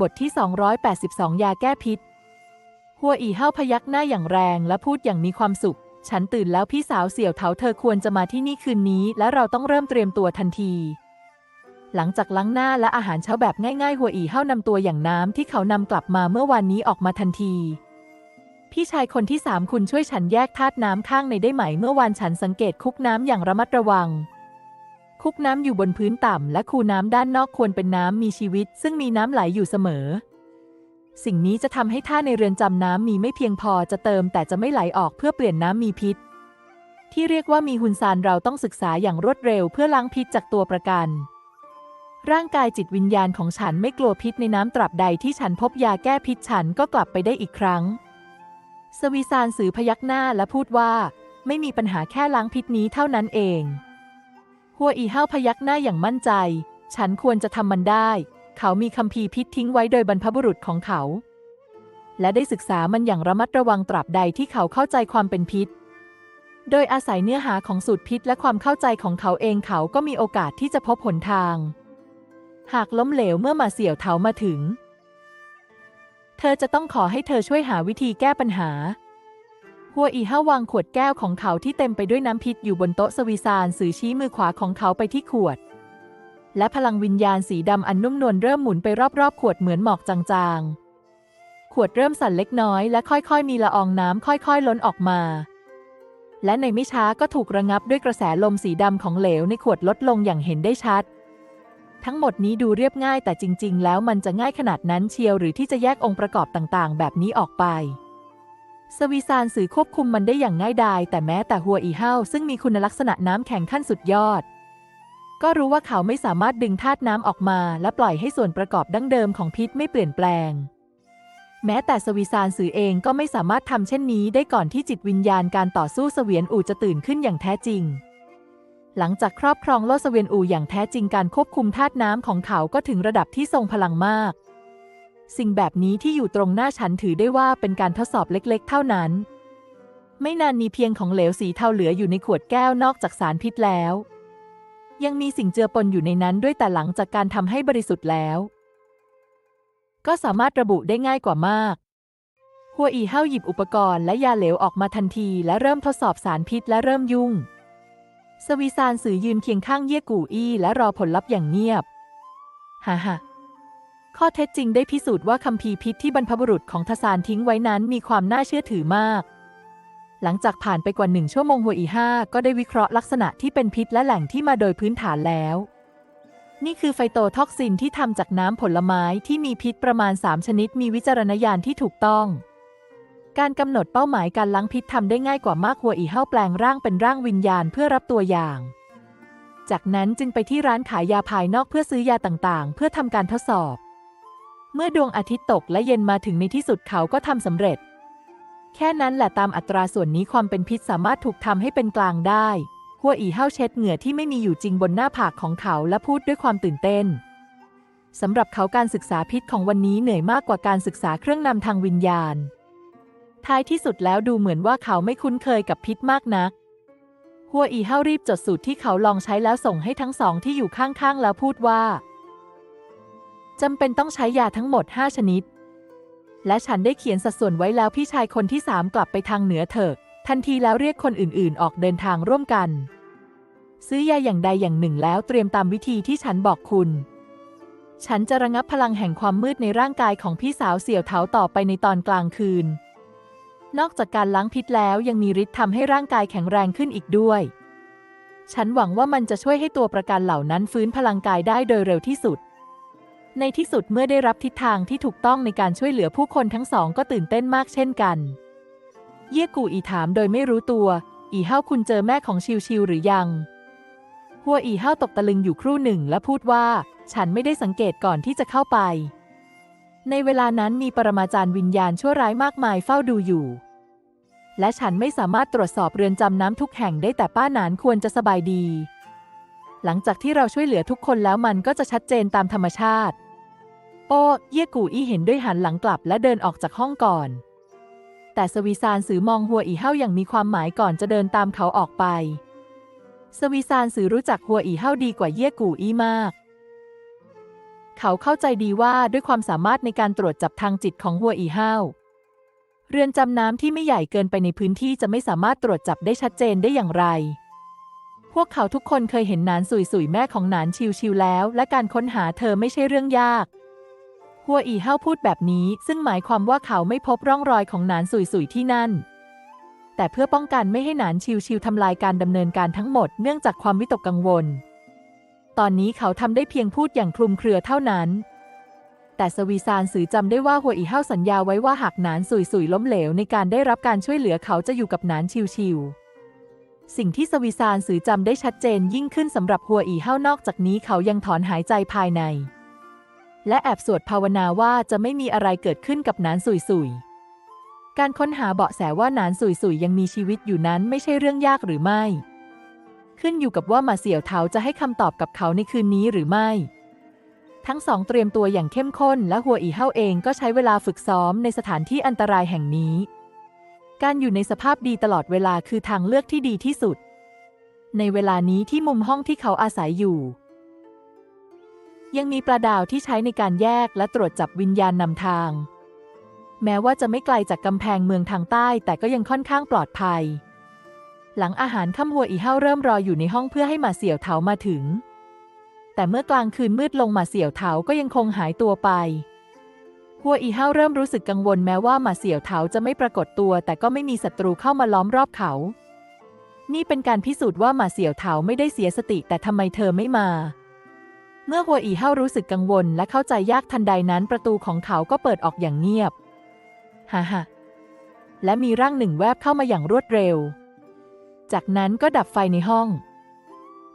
บทที่ 282 ยาแก้พิษ หัวอีเฮาพยักหน้าอย่างแรงและพูดอย่างมีความสุข ฉันตื่นแล้วพี่สาวเสี่ยวเถาเธอควรจะมาที่นี่คืนนี้ และเราต้องเริ่มเตรียมตัวทันที หลังจากล้างหน้าและอาหารเช้าแบบง่ายๆ หัวอีเฮานำตัวอย่างน้ำที่เขานำกลับมาเมื่อวานนี้ออกมาทันที พี่ชายคนที่สามคุณช่วยฉันแยกธาตุน้ำข้างในได้ไหม เมื่อวานฉันสังเกตคุกน้ำอย่างระมัดระวัง คุกน้ำอยู่บนพื้นต่ำ และคูน้ำด้านนอกควรเป็นน้ำมีชีวิต ซึ่งมีน้ำไหลอยู่เสมอ สิ่งนี้จะทำให้ท่าในเรือนจำน้ำมีไม่เพียงพอจะเติมแต่จะไม่ไหลออกเพื่อเปลี่ยนน้ำมีพิษ ที่เรียกว่ามีหุนซานเราต้องศึกษาอย่างรวดเร็วเพื่อล้างพิษจากตัวประกัน ร่างกายจิตวิญญาณของฉันไม่กลัวพิษในน้ำตราบใดที่ฉันพบยาแก้พิษฉันก็กลับไปได้อีกครั้ง สวีซานสื่อพยักหน้าและพูดว่า ไม่มีปัญหาแค่ล้างพิษนี้เท่านั้นเอง หัวอีเฮาพยักหน้าอย่างมั่นใจ ฉันควรจะทำมันได้ เขามีคัมภีพิษทิ้งไว้โดยบรรพบุรุษของเขา และได้ศึกษามันอย่างระมัดระวังตราบใดที่เขาเข้าใจความเป็นพิษ โดยอาศัยเนื้อหาของสูตรพิษและความเข้าใจของเขาเองเขาก็มีโอกาสที่จะพบหนทาง หากล้มเหลวเมื่อมาเสี่ยวเถามาถึง เธอจะต้องขอให้เธอช่วยหาวิธีแก้ปัญหา หัวอีห้าวางขวดแก้วของเขาที่เต็มไปด้วยน้ำพิษอยู่บนโต๊ะสวีซานสื่อชี้มือขวาของเขาไปที่ขวด และพลังวิญญาณสีดำอันนุ่มนวลเริ่มหมุนไปรอบๆ ขวดเหมือนหมอกจางๆ ขวดเริ่มสั่นเล็กน้อยและค่อยๆ มีละอองน้ำค่อยๆ ล้นออกมา และในไม่ช้าก็ถูกระงับด้วยกระแสลมสีดำของเหลวในขวดลดลงอย่างเห็นได้ชัด ทั้งหมดนี้ดูเรียบง่ายแต่จริง ๆ แล้วมันจะง่ายขนาดนั้นเชียวหรือที่จะแยกองค์ประกอบต่างๆ แบบนี้ออกไป สวีซานสื่อควบคุมมันได้อย่างง่ายดาย แต่แม้แต่หัวอีเฮาซึ่งมีคุณลักษณะน้ำแข็งขั้นสุดยอด ก็รู้ว่าเขาไม่สามารถดึงธาตุน้ำออกมา และปล่อยให้ส่วนประกอบดั้งเดิมของพิษไม่เปลี่ยนแปลง แม้แต่สวีซานสื่อเองก็ไม่สามารถทำเช่นนี้ได้ก่อนที่จิตวิญญาณการต่อสู้เสวียนอูจะตื่นขึ้นอย่างแท้จริง หลังจากครอบครองโลกเสวียนอูอย่างแท้จริงการควบคุมธาตุน้ำของเขาก็ถึงระดับที่ทรงพลังมาก สิ่งแบบนี้ที่อยู่ตรงหน้าฉันถือได้ว่าเป็นการทดสอบเล็กๆ เท่านั้น ไม่นานมีเพียงของเหลวสีเทาเหลืออยู่ในขวดแก้วนอกจากสารพิษแล้ว ยังมีสิ่งเจือปนอยู่ในนั้นด้วยแต่หลังจากการทำให้บริสุทธิ์แล้ว ก็สามารถระบุได้ง่ายกว่ามากหัวอีเฮาหยิบอุปกรณ์และยาเหลวออกมาทันทีและเริ่มทดสอบสารพิษและเริ่มยุ่ง สวีซานสื่อยืนเคียงข้างเย่กูอี้และรอผลลัพธ์อย่างเงียบ ฮ่าฮ่า ข้อเท็จจริงได้พิสูจน์ว่าคัมภีร์พิษที่บรรพบุรุษของทศานทิ้งไว้นั้นมีความน่าเชื่อถือมาก หลังจากผ่านไปกว่าหนึ่งชั่วโมงหัวอีห้าก็ได้วิเคราะห์ลักษณะที่เป็นพิษและแหล่งที่มาโดยพื้นฐานแล้ว นี่คือไฟโตท็อกซินที่ทำจากน้ำผลไม้ที่มีพิษประมาณ 3 ชนิดมีวิจารณญาณที่ถูกต้อง การกำหนดเป้าหมายการล้างพิษทำได้ง่ายกว่ามากหัวอีเห้าแปลงร่างเป็นร่างวิญญาณเพื่อรับตัวอย่างจากนั้นจึงไปที่ร้านขายยาภายนอกเพื่อซื้อยาต่างๆ เพื่อทำการทดสอบ เมื่อดวงอาทิตย์ตกและเย็นมาถึงในที่สุดเขาก็ทำสำเร็จ แค่นั้นแหละตามอัตราส่วนนี้ความเป็นพิษสามารถถูกทำให้เป็นกลางได้หัวอีเห้าเช็ดเหงื่อที่ไม่มีอยู่จริงบนหน้าผากของเขาและพูดด้วยความตื่นเต้นสำหรับเขาการศึกษาพิษของวันนี้เหนื่อยมากกว่าการศึกษาเครื่องนำทางวิญญาณ ท้ายที่สุดแล้วดูเหมือนว่าเขาไม่คุ้นเคยกับพิษมากนัก หัวอีเห้ารีบจดสูตรที่เขาลองใช้แล้วส่งให้ทั้งสองที่อยู่ข้างๆแล้วพูดว่า จำเป็นต้องใช้ยาทั้งหมด 5 ชนิด และฉันได้เขียนสัดส่วนไว้แล้วพี่ชายคนที่สามกลับไปทางเหนือเถอะ ทันทีแล้วเรียกคนอื่นๆ ออกเดินทางร่วมกัน ซื้อยาอย่างใดอย่างหนึ่งแล้วเตรียมตามวิธีที่ฉันบอกคุณ ฉันจะระงับพลังแห่งความมืดในร่างกายของพี่สาวเสี่ยวเถาต่อไปในตอนกลางคืน นอกจากการล้างพิษแล้วยังมีฤทธิ์ทำให้ร่างกายแข็งแรงขึ้นอีกด้วย ฉันหวังว่ามันจะช่วยให้ตัวประกันเหล่านั้นฟื้นพลังกายได้โดยเร็วที่สุด ในที่สุดเมื่อได้รับทิศทางที่ถูกต้องในการช่วยเหลือผู้คนทั้งสองก็ตื่นเต้นมากเช่นกัน เย่กูอีถามโดยไม่รู้ตัว อีเฮ้าคุณเจอแม่ของชิวชิวหรือยังหัวอีเฮ้าตกตะลึงอยู่ครู่หนึ่งและพูดว่า ฉันไม่ได้สังเกตก่อนที่จะเข้าไป ในเวลานั้นมีปรมาจารย์วิญญาณชั่วร้ายมากมายเฝ้าดูอยู่ และฉันไม่สามารถตรวจสอบเรือนจำน้ำทุกแห่งได้แต่ป้าหนานควรจะสบายดี หลังจากที่เราช่วยเหลือทุกคนแล้วมันก็จะชัดเจนตามธรรมชาติ โอ้เย่กูอี้เห็นด้วยหันหลังกลับและเดินออกจากห้องก่อน แต่สวีซานสือมองหัวอีเฮ้าอย่างมีความหมายก่อนจะเดินตามเขาออกไป สวีซานสือรู้จักหัวอีเฮ้าดีกว่าเย่กูอี้มาก เขาเข้าใจดีว่าด้วยความสามารถในการตรวจจับทางจิตของหัวอีห้าเรือนจำน้ำที่ไม่ใหญ่เกินไปในพื้นที่จะไม่สามารถตรวจจับได้ชัดเจนได้อย่างไร พวกเขาทุกคนเคยเห็นหนานสุยสุยแม่ของหนานชิวชิวแล้ว และการค้นหาเธอไม่ใช่เรื่องยาก หัวอีห้าพูดแบบนี้ ซึ่งหมายความว่าเขาไม่พบร่องรอยของหนานสุยสุยที่นั่น แต่เพื่อป้องกันไม่ให้หนานชิวชิวทำลายการดำเนินการทั้งหมดเนื่องจากความวิตกกังวล ตอนนี้เขาทำได้เพียงพูดอย่างคลุมเครือเท่านั้นแต่สวีซานสือจำได้ว่าหัวอีเห้าสัญญาไว้ว่าหากหนานสุยสุยล้มเหลวในการได้รับการช่วยเหลือเขาจะอยู่กับหนานชิวชิว สิ่งที่สวีซานสือจำได้ชัดเจนยิ่งขึ้นสำหรับหัวอีเห้านอกจากนี้เขายังถอนหายใจภายใน และแอบสวดภาวนาว่าจะไม่มีอะไรเกิดขึ้นกับนานสุยสุยการค้นหาเบาะแสว่านานสุยสุยยังมีชีวิตอยู่นั้นไม่ใช่เรื่องยากหรือไม่ ขึ้นอยู่กับว่ามาเสี่ยวเทาจะให้คำตอบกับเขาในคืนนี้หรือไม่ ทั้งสองเตรียมตัวอย่างเข้มข้นและหัวอีเฮาเองก็ใช้เวลาฝึกซ้อมในสถานที่อันตรายแห่งนี้ การอยู่ในสภาพดีตลอดเวลาคือทางเลือกที่ดีที่สุด ในเวลานี้ที่มุมห้องที่เขาอาศัยอยู่ ยังมีปลาดาวที่ใช้ในการแยกและตรวจจับวิญญาณนำทาง แม้ว่าจะไม่ไกลจากกำแพงเมืองทางใต้ แต่ก็ยังค่อนข้างปลอดภัย หลังอาหารค่ำหัวอีเฮาเริ่มรออยู่ในห้องเพื่อให้มาเสี่ยวเถามาถึง แต่เมื่อกลางคืนมืดลงมาเสี่ยวเถาก็ยังคงหายตัวไป หัวอีเฮาเริ่มรู้สึกกังวลแม้ว่ามาเสี่ยวเถาจะไม่ปรากฏตัว แต่ก็ไม่มีศัตรูเข้ามาล้อมรอบเขา นี่เป็นการพิสูจน์ว่ามาเสี่ยวเถาไม่ได้เสียสติแต่ทำไมเธอไม่มา เมื่อหัวอีเฮารู้สึกกังวลและเข้าใจยากทันใดนั้นประตูของเขาก็เปิดออกอย่างเงียบ ฮ่าฮ่าและมีร่างหนึ่งแวบเข้ามาอย่างรวดเร็ว จากนั้นก็ดับไฟในห้อง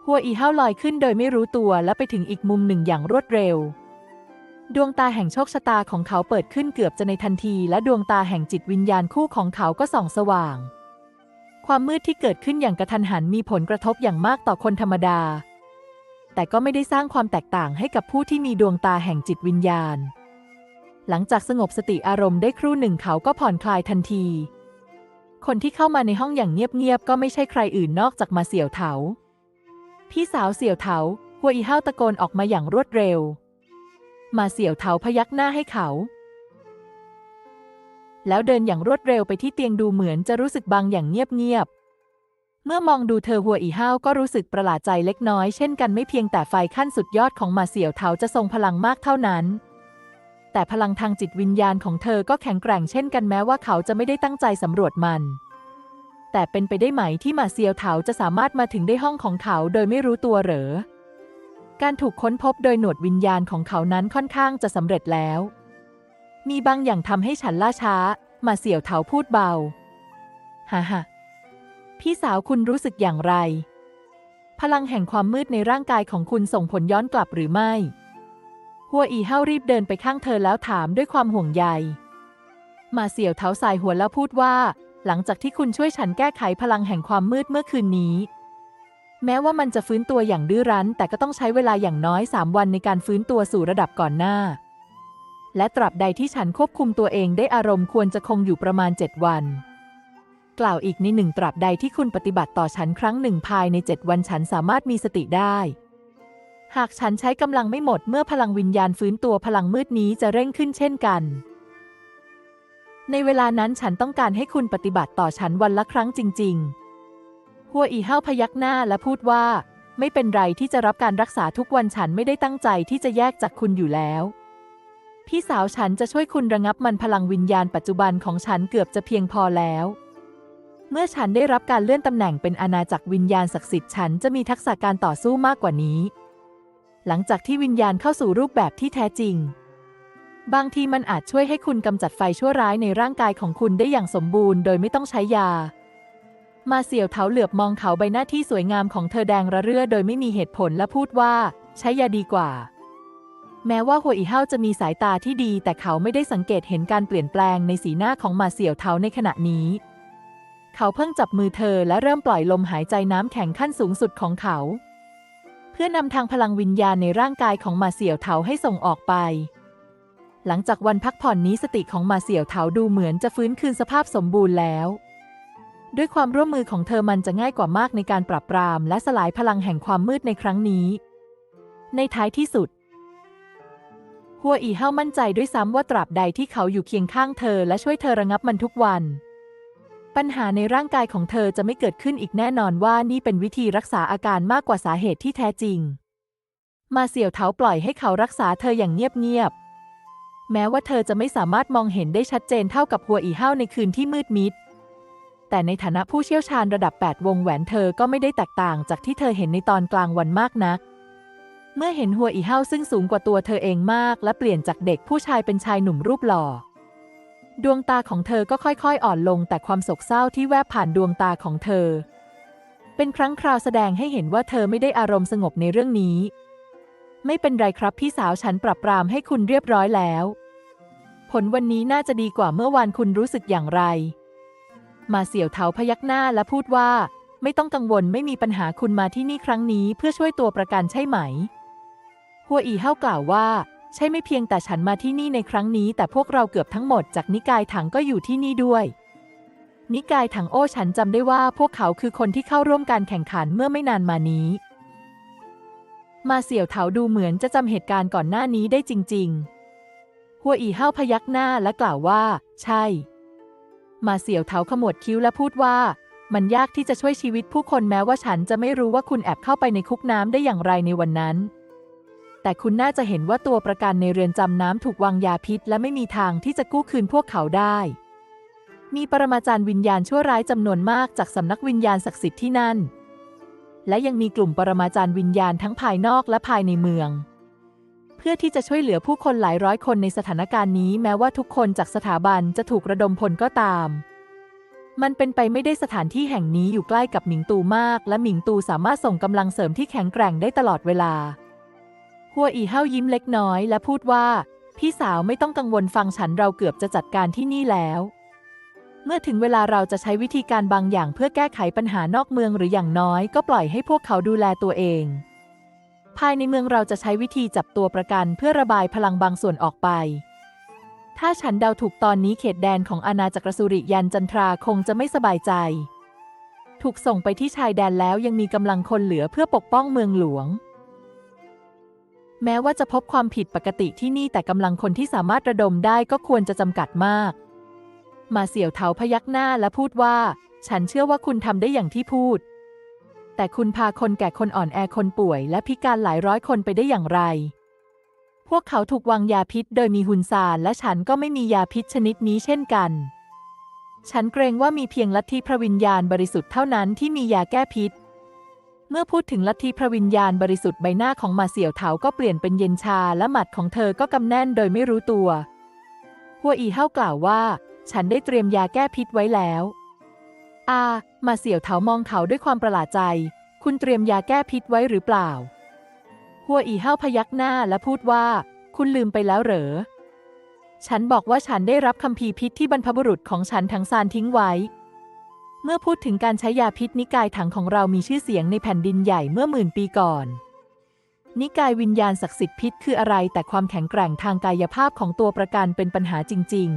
หัวอีเฮาลอยขึ้นโดยไม่รู้ตัวและไปถึงอีกมุมหนึ่งอย่างรวดเร็ว ดวงตาแห่งโชคชะตาของเขาเปิดขึ้นเกือบจะในทันที และดวงตาแห่งจิตวิญญาณคู่ของเขาก็ส่องสว่าง ความมืดที่เกิดขึ้นอย่างกระทันหันมีผลกระทบอย่างมากต่อคนธรรมดา แต่ก็ไม่ได้สร้างความแตกต่างให้กับผู้ที่มีดวงตาแห่งจิตวิญญาณ หลังจากสงบสติอารมณ์ได้ครู่หนึ่งเขาก็ผ่อนคลายทันที คนที่เข้ามาในห้องอย่างเงียบๆก็ไม่ใช่ใครอื่นนอกจากมาเสี่ยวเถา พี่สาวเสี่ยวเถาหัวอีห้าวตะโกนออกมาอย่างรวดเร็ว มาเสี่ยวเถาพยักหน้าให้เขา แล้วเดินอย่างรวดเร็วไปที่เตียงดูเหมือนจะรู้สึกบางอย่างเงียบๆ เมื่อมองดูเธอหัวอีห้าวก็รู้สึกประหลาดใจเล็กน้อยเช่นกันไม่เพียงแต่ไฟขั้นสุดยอดของมาเสี่ยวเถาจะทรงพลังมากเท่านั้น แต่พลังทางจิตวิญญาณของเธอก็แข็งแกร่งเช่นกันแม้ว่าเขาจะไม่ได้ตั้งใจสำรวจมัน แต่เป็นไปได้ไหมที่มาเซียวเถาจะสามารถมาถึงได้ห้องของเขาโดยไม่รู้ตัวเหรอ การถูกค้นพบโดยหนวดวิญญาณของเขานั้นค่อนข้างจะสำเร็จแล้ว มีบางอย่างทำให้ฉันล่าช้า มาเสี่ยวเถาพูดเบา ฮ่าฮ่า พี่สาวคุณรู้สึกอย่างไร พลังแห่งความมืดในร่างกายของคุณส่งผลย้อนกลับหรือไม่ หัวอีเฮารีบเดินไปข้างเธอแล้วถามด้วยความห่วงใย มาเสี่ยวเท้าสายหัวแล้วพูดว่า หลังจากที่คุณช่วยฉันแก้ไขพลังแห่งความมืดเมื่อคืนนี้ แม้ว่ามันจะฟื้นตัวอย่างดื้อรั้น แต่ก็ต้องใช้เวลาอย่างน้อยสามวันในการฟื้นตัวสู่ระดับก่อนหน้า และตราบใดที่ฉันควบคุมตัวเองได้อารมณ์ควรจะคงอยู่ประมาณเจ็ดวัน กล่าวอีกในหนึ่งตราบใดที่คุณปฏิบัติต่อฉันครั้งหนึ่งภายในเจ็ดวันฉันสามารถมีสติได้ หากฉันใช้กำลังไม่หมดเมื่อพลังวิญญาณฟื้นตัวพลังมืดนี้จะเร่งขึ้นเช่นกัน ในเวลานั้นฉันต้องการให้คุณปฏิบัติต่อฉันวันละครั้งจริง ๆ หัวอีเฮาพยักหน้าและพูดว่า ไม่เป็นไรที่จะรับการรักษาทุกวันฉันไม่ได้ตั้งใจที่จะแยกจากคุณอยู่แล้วพี่สาวฉันจะช่วยคุณระงับมันพลังวิญญาณปัจจุบันของฉันเกือบจะเพียงพอแล้ว เมื่อฉันได้รับการเลื่อนตำแหน่งเป็นอาณาจักรวิญญาณศักดิ์สิทธิ์ฉันจะมีทักษะการต่อสู้มากกว่านี้ หลังจากที่วิญญาณเข้าสู่รูปแบบที่แท้จริง บางทีมันอาจช่วยให้คุณกำจัดไฟชั่วร้ายในร่างกายของคุณได้อย่างสมบูรณ์โดยไม่ต้องใช้ยา มาเสี่ยวเถาเหลือบมองเขาใบหน้าที่สวยงามของเธอแดงระเรื่อโดยไม่มีเหตุผลและพูดว่า ใช้ยาดีกว่า แม้ว่าหัวอีเฮาจะมีสายตาที่ดี แต่เขาไม่ได้สังเกตเห็นการเปลี่ยนแปลงในสีหน้าของมาเสี่ยวเถาในขณะนี้ เขาเพิ่งจับมือเธอและเริ่มปล่อยลมหายใจน้ำแข็งขั้นสูงสุดของเขา เพื่อนำทางพลังวิญญาณในร่างกายของมาเสี่ยวเถาให้ส่งออกไป หลังจากวันพักผ่อนนี้สติของมาเสี่ยวเถาดูเหมือนจะฟื้นคืนสภาพสมบูรณ์แล้ว ด้วยความร่วมมือของเธอมันจะง่ายกว่ามากในการปราบปราม และสลายพลังแห่งความมืดในครั้งนี้ ในท้ายที่สุดหัวอีเฮามั่นใจด้วยซ้ำว่าตราบใดที่เขาอยู่เคียงข้างเธอและช่วยเธอระงับมันทุกวัน ปัญหาในร่างกายของเธอจะไม่เกิดขึ้นอีกแน่นอนว่านี่เป็นวิธีรักษาอาการมากกว่าสาเหตุที่แท้จริง มาเสี่ยวเถาปล่อยให้เขารักษาเธออย่างเงียบๆ แม้ว่าเธอจะไม่สามารถมองเห็นได้ชัดเจนเท่ากับหัวอีเฮาในคืนที่มืดมิด แต่ในฐานะผู้เชี่ยวชาญระดับ 8 วงแหวนเธอก็ไม่ได้แตกต่างจากที่เธอเห็นในตอนกลางวันมากนัก เมื่อเห็นหัวอีเฮาซึ่งสูงกว่าตัวเธอเองมาก และเปลี่ยนจากเด็กผู้ชายเป็นชายหนุ่มรูปหล่อ ดวงตาของเธอก็ค่อยๆ อ่อนลงแต่ความโศกเศร้าที่แวบผ่านดวงตาของเธอ เป็นครั้งคราวแสดงให้เห็นว่าเธอไม่ได้อารมณ์สงบในเรื่องนี้ ไม่เป็นไรครับพี่สาวฉันปรับปรามให้คุณเรียบร้อยแล้ว ผลวันนี้น่าจะดีกว่าเมื่อวานคุณรู้สึกอย่างไร มาเสี่ยวเถาพยักหน้าและพูดว่า ไม่ต้องกังวลไม่มีปัญหาคุณมาที่นี่ครั้งนี้เพื่อช่วยตัวประกันใช่ไหม หัวอีเฮากล่าวว่า ใช่ไม่เพียงแต่ฉันมาที่นี่ในครั้งนี้ แต่พวกเราเกือบทั้งหมดจากนิกายถังก็อยู่ที่นี่ด้วย นิกายถังโอ้ฉันจำได้ว่าพวกเขาคือคนที่เข้าร่วมการแข่งขันเมื่อไม่นานมานี้ มาเสี่ยวเถาดูเหมือนจะจำเหตุการณ์ก่อนหน้านี้ได้จริง ๆ หัวอีเฮาพยักหน้าและกล่าวว่า ใช่ มาเสี่ยวเถาขมวดคิ้วและพูดว่ามันยากที่จะช่วยชีวิตผู้คนแม้ว่าฉันจะไม่รู้ว่าคุณแอบเข้าไปในคุกน้ำได้อย่างไรในวันนั้น แต่คุณน่าจะเห็นว่าตัวประกันในเรือนจำน้ำถูกวางยาพิษ และไม่มีทางที่จะกู้คืนพวกเขาได้ มีปรมาจารย์วิญญาณชั่วร้ายจำนวนมากจากสำนักวิญญาณศักดิ์สิทธิ์ที่นั่น และยังมีกลุ่มปรมาจารย์วิญญาณทั้งภายนอกและภายในเมือง เพื่อที่จะช่วยเหลือผู้คนหลายร้อยคนในสถานการณ์นี้แม้ว่าทุกคนจากสถาบันจะถูกระดมพลก็ตามมันเป็นไปไม่ได้สถานที่แห่งนี้อยู่ใกล้กับหมิงตูมาก และหมิงตูสามารถส่งกำลังเสริมที่แข็งแกร่งได้ตลอดเวลา หัวอีเฮายิ้มเล็กน้อยและพูดว่า พี่สาวไม่ต้องกังวลฟังฉันเราเกือบจะจัดการที่นี่แล้ว เมื่อถึงเวลาเราจะใช้วิธีการบางอย่างเพื่อแก้ไขปัญหานอกเมืองหรืออย่างน้อยก็ปล่อยให้พวกเขาดูแลตัวเอง ภายในเมืองเราจะใช้วิธีจับตัวประกันเพื่อระบายพลังบางส่วนออกไป ถ้าฉันเดาถูกตอนนี้เขตแดนของอาณาจักรสุริยันจันทราคงจะไม่สบายใจ ถูกส่งไปที่ชายแดนแล้วยังมีกำลังคนเหลือเพื่อปกป้องเมืองหลวง แม้ว่าจะพบความผิดปกติที่นี่แต่กำลังคนที่สามารถระดมได้ก็ควรจะจำกัดมาก มาเสี่ยวเถาพยักหน้าและพูดว่า ฉันเชื่อว่าคุณทำได้อย่างที่พูด แต่คุณพาคนแก่คนอ่อนแอคนป่วย และพิการหลายร้อยคนไปได้อย่างไร พวกเขาถูกวางยาพิษโดยมีหุนซานและฉันก็ไม่มียาพิษชนิดนี้เช่นกัน ฉันเกรงว่ามีเพียงลัทธิพระวิญญาณบริสุทธิ์เท่านั้นที่มียาแก้พิษ เมื่อพูดถึงลัทธิพระวิญญาณบริสุทธิ์ใบหน้าของมาเสี่ยวเถาก็เปลี่ยนเป็นเย็นชาและหมัดของเธอก็กำแน่นโดยไม่รู้ตัว หัวอีเฮากล่าวว่า ฉันได้เตรียมยาแก้พิษไว้แล้ว อา มาเสี่ยวเถามองเขาด้วยความประหลาดใจ คุณเตรียมยาแก้พิษไว้หรือเปล่า หัวอีเฮาพยักหน้าและพูดว่า คุณลืมไปแล้วเหรอ ฉันบอกว่าฉันได้รับคำพีร์พิษที่บรรพบุรุษของฉันทั้งซานทิ้งไว้ เมื่อพูดถึงการใช้ยาพิษนิกายถังของเรามีชื่อเสียงในแผ่นดินใหญ่เมื่อหมื่นปีก่อน นิกายวิญญาณศักดิ์สิทธิ์พิษคืออะไร แต่ความแข็งแกร่งทางกายภาพของตัวประกันเป็นปัญหาจริง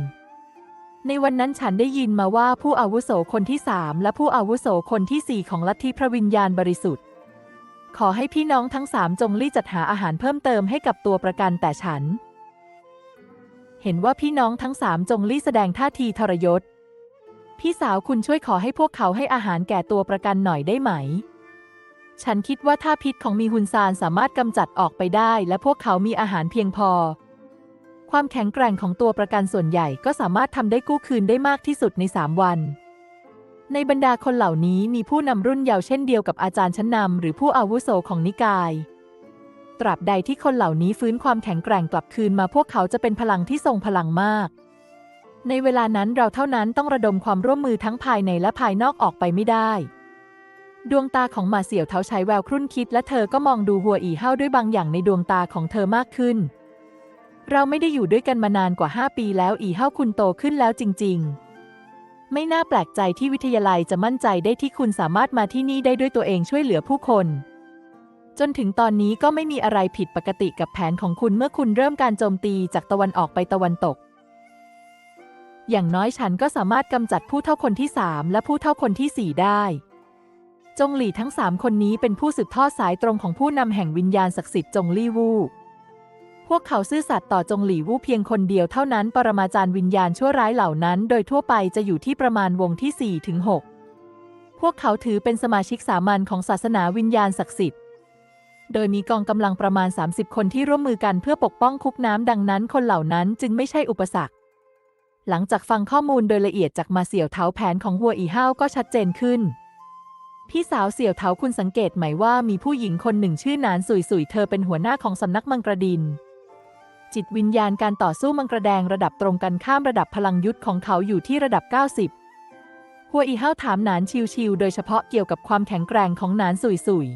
ๆ ในวันนั้นฉันได้ยินมาว่าผู้อาวุโสคนที่สามและผู้อาวุโสคนที่สี่ของลัทธิพระวิญญาณบริสุทธิ์ ขอให้พี่น้องทั้งสามจงรีบจัดหาอาหารเพิ่มเติมให้กับตัวประกันแต่ฉัน เห็นว่าพี่น้องทั้งสามจงรีบแสดงท่าทีทรยศ พี่สาวคุณช่วยขอให้พวกเขาให้อาหารแก่ตัวประกันหน่อยได้ไหม ฉันคิดว่าถ้าพิษของมีฮุนซานสามารถกำจัดออกไปได้ และพวกเขามีอาหารเพียงพอ ความแข็งแกร่งของตัวประกันส่วนใหญ่ก็สามารถทำได้กู้คืนได้มากที่สุดในสามวัน ในบรรดาคนเหล่านี้มีผู้นำรุ่นเยาว์เช่นเดียวกับอาจารย์ชั้นนำหรือผู้อาวุโสของนิกาย ตราบใดที่คนเหล่านี้ฟื้นความแข็งแกร่งกลับคืนมาพวกเขาจะเป็นพลังที่ทรงพลังมาก ในเวลานั้นเราเท่านั้นต้องระดมความร่วมมือทั้งภายในและภายนอกออกไปไม่ได้ ดวงตาของมาเสี่ยวเท้าใช้แววครุ่นคิด และเธอก็มองดูหัวอีเฮาด้วยบางอย่างในดวงตาของเธอมากขึ้น เราไม่ได้อยู่ด้วยกันมานานกว่า 5 ปีแล้วอีเฮาคุณโตขึ้นแล้วจริง ๆ ไม่น่าแปลกใจที่วิทยาลัยจะมั่นใจได้ที่คุณสามารถมาที่นี่ได้ด้วยตัวเองช่วยเหลือผู้คน จนถึงตอนนี้ก็ไม่มีอะไรผิดปกติกับแผนของคุณเมื่อคุณเริ่มการโจมตีจากตะวันออกไปตะวันตก อย่างน้อยฉันก็สามารถกำจัดผู้เท่าคนที่สามและผู้เท่าคนที่สี่ได้ จงหลี่ทั้งสามคนนี้เป็นผู้สืบทอดสายตรงของผู้นำแห่งวิญญาณศักดิ์สิทธิ์จงลี่วู่พวกเขาซื่อสัตย์ต่อจงหลี่วู่เพียงคนเดียวเท่านั้น ปรมาจารย์วิญญาณชั่วร้ายเหล่านั้น โดยทั่วไปจะอยู่ที่ประมาณวงที่ 4 ถึง 6 พวกเขาถือเป็นสมาชิกสามัญของศาสนาวิญญาณศักดิ์สิทธิ์ โดยมีกองกำลังประมาณ 30 คนที่ร่วมมือกันเพื่อปกป้องคุกน้ำดังนั้น คนเหล่านั้นจึงไม่ใช่อุปสรรค หลังจากฟังข้อมูลโดยละเอียดจากมาเสี่ยวเท้าแผนของหัวอีห้าวก็ชัดเจนขึ้น พี่สาวเสี่ยวเถาคุณสังเกตไหมว่ามีผู้หญิงคนหนึ่งชื่อนานสุยสุยเธอเป็นหัวหน้าของสำนักมังกรดิน จิตวิญญาณการต่อสู้มังกรแดงระดับตรงกันข้ามระดับพลังยุทธของเขาอยู่ที่ระดับ 90 หัวอีห้าวถามนานชิวๆโดยเฉพาะเกี่ยวกับความแข็งแกร่งของนานสุยสุย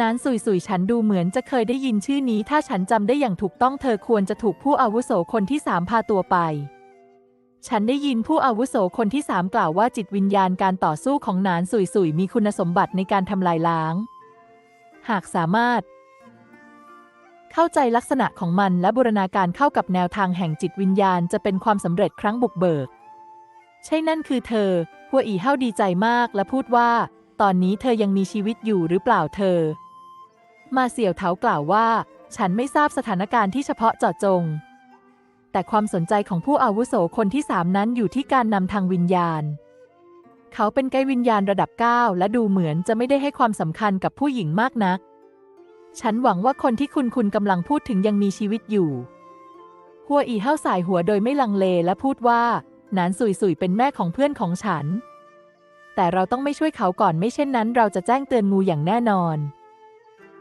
นานสุยสุยฉันดูเหมือนจะเคยได้ยินชื่อนี้ ถ้าฉันจำได้อย่างถูกต้องเธอควรจะถูกผู้อาวุโสคนที่สามพาตัวไป ฉันได้ยินผู้อาวุโสคนที่สามกล่าวว่าจิตวิญญาณการต่อสู้ของหนานสุยสุยมีคุณสมบัติในการทำลายล้าง หากสามารถ เข้าใจลักษณะของมันและบูรณาการเข้ากับแนวทางแห่งจิตวิญญาณจะเป็นความสำเร็จครั้งบุกเบิก ใช่นั่นคือเธอ หัวอีเฮาดีใจมากและพูดว่า ตอนนี้เธอยังมีชีวิตอยู่หรือเปล่าเธอ มาเสี่ยวเถากล่าวว่า ฉันไม่ทราบสถานการณ์ที่เฉพาะเจาะจง แต่ความสนใจของผู้อาวุโสคนที่สามนั้นอยู่ที่การนำทางวิญญาณ เขาเป็นไกด์วิญญาณระดับ 9 และดูเหมือนจะไม่ได้ให้ความสำคัญกับผู้หญิงมากนัก ฉันหวังว่าคนที่คุณคุณกำลังพูดถึงยังมีชีวิตอยู่ หัวอีเฮาสายหัวโดยไม่ลังเลและพูดว่า นานสุยสุยเป็นแม่ของเพื่อนของฉัน แต่เราต้องไม่ช่วยเขาก่อนไม่เช่นนั้น เราจะแจ้งเตือนงูอย่างแน่นอน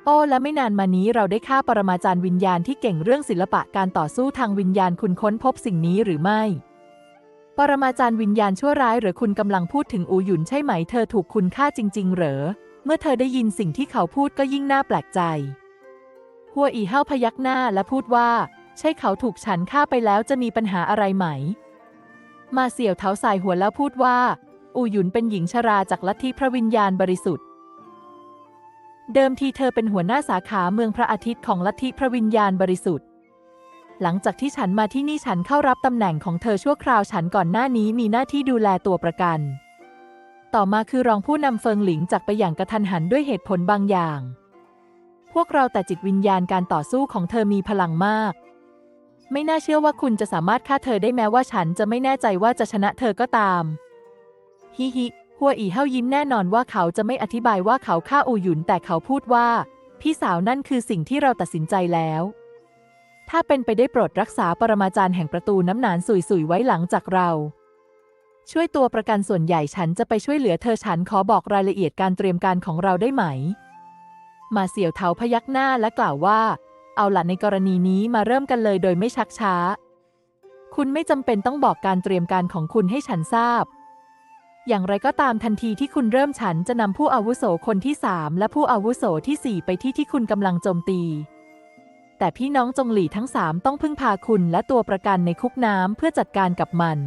โอ้และไม่นานมานี้เราได้ฆ่าปรมาจารย์วิญญาณที่เก่งเรื่องศิลปะการต่อสู้ทางวิญญาณคุณค้นพบสิ่งนี้หรือไม่ ปรมาจารย์วิญญาณชั่วร้ายหรือคุณกำลังพูดถึงอูหยุนใช่ไหมเธอถูกคุณฆ่าจริง ๆ เหรอ เมื่อเธอได้ยินสิ่งที่เขาพูดก็ยิ่งน่าแปลกใจ หัวอีเฮาพยักหน้าและพูดว่า ใช่เขาถูกฉันฆ่าไปแล้วจะมีปัญหาอะไรไหม มาเสี่ยวเท้าสายหัวแล้วพูดว่า อูหยุนเป็นหญิงชราจากลัทธิพระวิญญาณบริสุทธิ์ เดิมทีเธอเป็นหัวหน้าสาขาเมืองพระอาทิตย์ของลัทธิพระวิญญาณบริสุทธิ์ หลังจากที่ฉันมาที่นี่ฉันเข้ารับตำแหน่งของเธอชั่วคราวฉันก่อนหน้านี้มีหน้าที่ดูแลตัวประกัน ต่อมาคือรองผู้นำเฟิงหลิงจากไปอย่างกระทันหันด้วยเหตุผลบางอย่าง พวกเราแต่จิตวิญญาณการต่อสู้ของเธอมีพลังมาก ไม่น่าเชื่อว่าคุณจะสามารถฆ่าเธอได้แม้ว่าฉันจะไม่แน่ใจว่าจะชนะเธอก็ตาม ฮิฮิ หัวอีเฮายิ้มแน่นอนว่าเขาจะไม่อธิบายว่าเขาฆ่าอูหยุนแต่เขาพูดว่า พี่สาวนั่นคือสิ่งที่เราตัดสินใจแล้ว ถ้าเป็นไปได้โปรดรักษาปรมาจารย์แห่งประตูน้ำหนานสุยๆไว้หลังจากเรา ช่วยตัวประกันส่วนใหญ่ฉันจะไปช่วยเหลือเธอฉันขอบอกรายละเอียดการเตรียมการของเราได้ไหม มาเสี่ยวเทาพยักหน้าและกล่าวว่า เอาล่ะในกรณีนี้มาเริ่มกันเลยโดยไม่ชักช้า คุณไม่จำเป็นต้องบอกการเตรียมการของคุณให้ฉันทราบ อย่างไรก็ตามทันทีที่คุณเริ่มฉันจะนำผู้อาวุโสคนที่สามและผู้อาวุโสที่สี่ไปที่ที่คุณกำลังโจมตี แต่พี่น้องจงหลี่ทั้งสามต้องพึ่งพาคุณและตัวประกันในคุกน้ำเพื่อจัดการกับมัน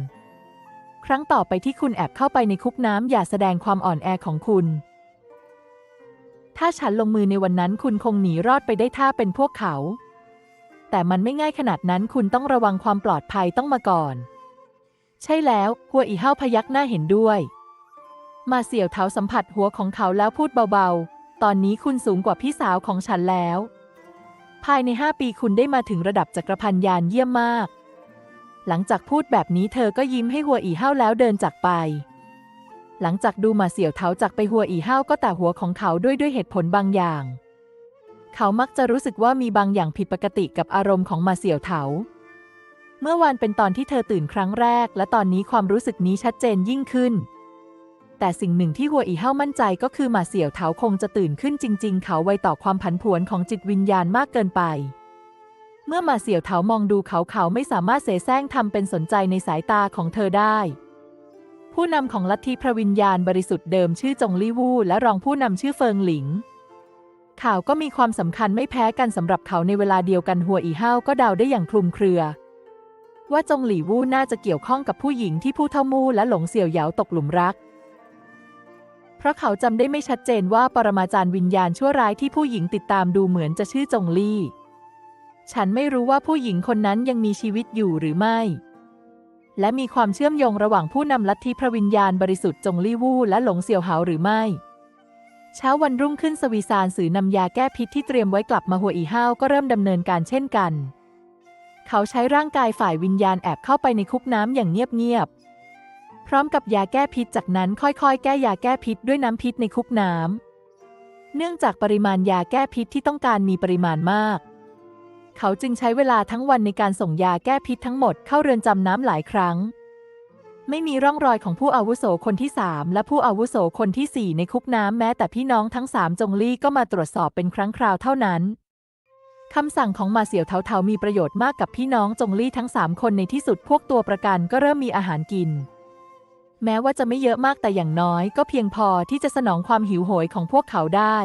ครั้งต่อไปที่คุณแอบเข้าไปในคุกน้ำอย่าแสดงความอ่อนแอของคุณ ถ้าฉันลงมือในวันนั้นคุณคงหนีรอดไปได้ถ้าเป็นพวกเขา แต่มันไม่ง่ายขนาดนั้นคุณต้องระวังความปลอดภัยต้องมาก่อน ใช่แล้ว หัวอีเฮาพยักหน้าเห็นด้วย มาเสี่ยวเท้าสัมผัสหัวของเขาแล้วพูดเบาๆ ตอนนี้คุณสูงกว่าพี่สาวของฉันแล้ว ภายในห้าปีคุณได้มาถึงระดับจักรพันยานเยี่ยมมาก หลังจากพูดแบบนี้เธอก็ยิ้มให้หัวอีเฮาแล้วเดินจากไป หลังจากดูมาเสี่ยวเท้าจากไปหัวอีเฮาก็แต่หัวของเขาด้วยด้วยเหตุผลบางอย่าง เขามักจะรู้สึกว่ามีบางอย่างผิดปกติกับอารมณ์ของมาเสี่ยวเถา เมื่อวานเป็นตอนที่เธอตื่นครั้งแรก และตอนนี้ความรู้สึกนี้ชัดเจนยิ่งขึ้น แต่สิ่งหนึ่งที่หัวอีเฮามั่นใจก็คือมาเสี่ยวเถาคงจะตื่นขึ้นจริง ๆ เขาไวต่อความผันผวนของจิตวิญญาณมากเกินไป เมื่อมาเสี่ยวเถามองดูเขาเขาไม่สามารถเสแสร้งทำเป็นสนใจในสายตาของเธอได้ ผู้นำของลัทธิพระวิญญาณบริสุทธิ์เดิมชื่อจงลี่วู่และรองผู้นำชื่อเฟิงหลิงข่าวก็มีความสำคัญไม่แพ้กันสำหรับเขาในเวลาเดียวกันหัวอีเฮาก็เดาได้อย่างคลุมเครือ ว่าจงหลี่วู่น่าจะเกี่ยวข้องกับผู้หญิงที่ผู้เท่ามู่และหลงเสี่ยวเหยาตกหลุมรัก เพราะเขาจำได้ไม่ชัดเจนว่าปรมาจารย์วิญญาณชั่วร้ายที่ผู้หญิงติดตามดูเหมือนจะชื่อจงลี่ ฉันไม่รู้ว่าผู้หญิงคนนั้นยังมีชีวิตอยู่หรือไม่ และมีความเชื่อมโยงระหว่างผู้นำลัทธิพระวิญญาณบริสุทธิ์จงลี่วู่และหลงเสี่ยวเหาหรือไม่เช้าวันรุ่งขึ้นสวีซานสื่อนำยาแก้พิษที่เตรียมไว้กลับมาหัวอีห้าวก็เริ่มดำเนินการเช่นกัน เขาใช้ร่างกายฝ่ายวิญญาณแอบเข้าไปในคุกน้ำอย่างเงียบๆ พร้อมกับยาแก้พิษจากนั้นค่อยๆ แก้ยาแก้พิษด้วยน้ำพิษในคุกน้ำ เนื่องจากปริมาณยาแก้พิษที่ต้องการมีปริมาณมาก เขาจึงใช้เวลาทั้งวันในการส่งยาแก้พิษทั้งหมดเข้าเรือนจำน้ำหลายครั้ง ไม่มีร่องรอยของผู้อาวุโสคนที่สามและผู้อาวุโสคนที่สี่ในคุกน้ำแม้แต่พี่น้องทั้งสามจงลี่ก็มาตรวจสอบเป็นครั้งคราวเท่านั้น คำสั่งของมาเสี่ยวเทาเทามีประโยชน์มากกับพี่น้องจงลี่ทั้งสามคนในที่สุดพวกตัวประกันก็เริ่มมีอาหารกิน แม้ว่าจะไม่เยอะมากแต่อย่างน้อย ก็เพียงพอที่จะสนองความหิวโหยของพวกเขาได้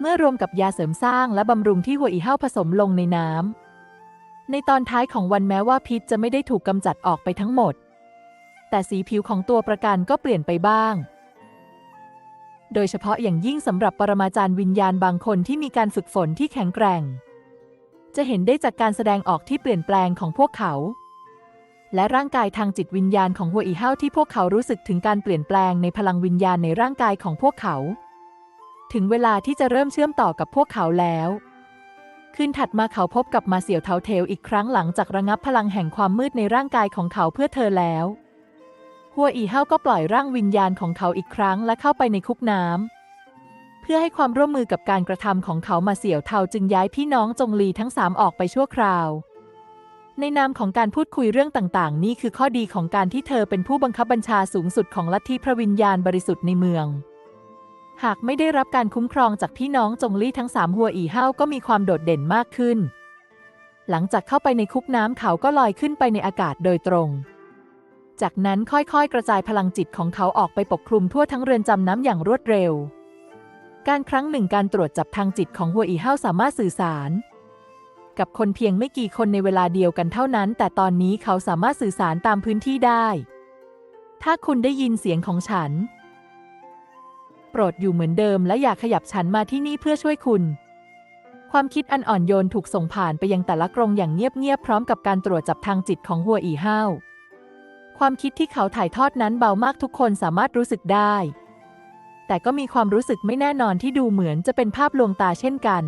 เมื่อรวมกับยาเสริมสร้างและบำรุงที่หัวอีเห้าผสมลงในน้ำในตอนท้ายของวันแม้ว่าพิษจะไม่ได้ถูกกำจัดออกไปทั้งหมด แต่สีผิวของตัวประกันก็เปลี่ยนไปบ้าง โดยเฉพาะอย่างยิ่งสำหรับปรมาจารย์วิญญาณบางคนที่มีการฝึกฝนที่แข็งแกร่ง จะเห็นได้จากการแสดงออกที่เปลี่ยนแปลงของพวกเขา และร่างกายทางจิตวิญญาณของหัวอีเห้าที่พวกเขารู้สึกถึงการเปลี่ยนแปลงในพลังวิญญาณในร่างกายของพวกเขา ถึงเวลาที่จะเริ่มเชื่อมต่อกับพวกเขาแล้วคืนถัดมาเขาพบกับมาเสี่ยวเทาเทลอีกครั้งหลังจากระงับพลังแห่งความมืดในร่างกายของเขาเพื่อเธอแล้ว หัวอีเฮาก็ปล่อยร่างวิญญาณของเขาอีกครั้งและเข้าไปในคุกน้ำ เพื่อให้ความร่วมมือกับการกระทำของเขามาเสี่ยวเทาจึงย้ายพี่น้องจงลีทั้งสามออกไปชั่วคราว ในนามของการพูดคุยเรื่องต่างๆ นี่คือข้อดีของการที่เธอเป็นผู้บังคับบัญชาสูงสุดของลัทธิพระวิญญาณบริสุทธิ์ในเมือง หากไม่ได้รับการคุ้มครองจากพี่น้องจงลี่ทั้งสามหัวอีเฮาก็มีความโดดเด่นมากขึ้น หลังจากเข้าไปในคุกน้ำเขาก็ลอยขึ้นไปในอากาศโดยตรง จากนั้นค่อยๆ กระจายพลังจิตของเขาออกไปปกคลุมทั่วทั้งเรือนจำน้ำอย่างรวดเร็ว การครั้งหนึ่งการตรวจจับทางจิตของหัวอีเฮาสามารถสื่อสาร กับคนเพียงไม่กี่คนในเวลาเดียวกันเท่านั้น แต่ตอนนี้เขาสามารถสื่อสารตามพื้นที่ได้ ถ้าคุณได้ยินเสียงของฉัน โปรดอยู่เหมือนเดิมและอย่าขยับฉันมาที่นี่เพื่อช่วยคุณความคิดอันอ่อนโยนถูกส่งผ่านไปยังแต่ละกรงอย่างเงียบๆพร้อมกับการตรวจจับทางจิตของหัวอีเฮา ความคิดที่เขาถ่ายทอดนั้นเบามากทุกคนสามารถรู้สึกได้ แต่ก็มีความรู้สึกไม่แน่นอนที่ดูเหมือนจะเป็นภาพลวงตาเช่นกัน